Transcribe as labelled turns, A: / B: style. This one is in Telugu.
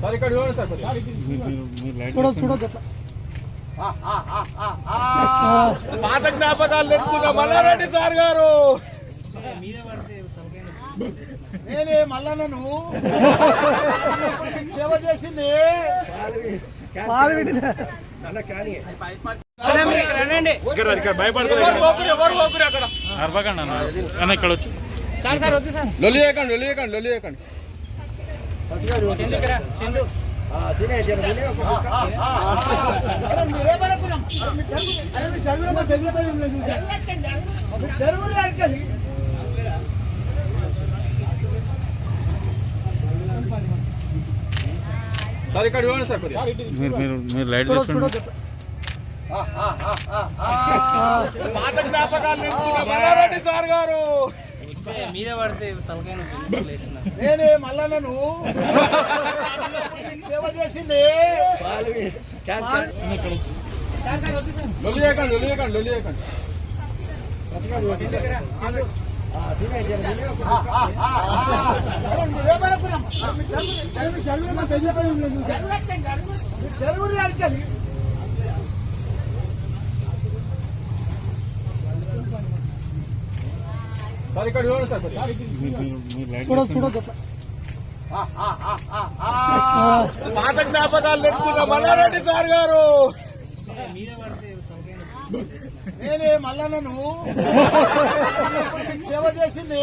A: సార్ ఇక్కడ చూడండి సార్
B: చూడదు అట్లా
A: పాత జ్ఞాపకాలు తెచ్చుకున్న మల్లారెడ్డి సార్ గారు.
B: నేనే మల్లన్నను. సేవ చేసింది.
A: ఇక్కడ
C: వచ్చు.
A: లొల్లి చేయకండి లొల్లి చేయకండి లొల్లి చేయకండి సార్ ఇక్కడ చూడండి సార్
C: మీరు మీరు మీరు లైట్ చూసుకోండి
A: పాత జ్ఞాపకాలు మల్లారెడ్డి సార్ గారు.
D: మీద పడితే లేస్తున్నా.
B: నేనే మల్లన్నను. సేవ చేసింది.
A: చేయకండి లొల్లి చేయకండి సార్ ఇక్కడ చూడండి పాత జ్ఞాపకాలు తెచ్చుకున్న మల్లారెడ్డి సార్ గారు.
B: నేనే మల్లన్నను సేవ చేసింది?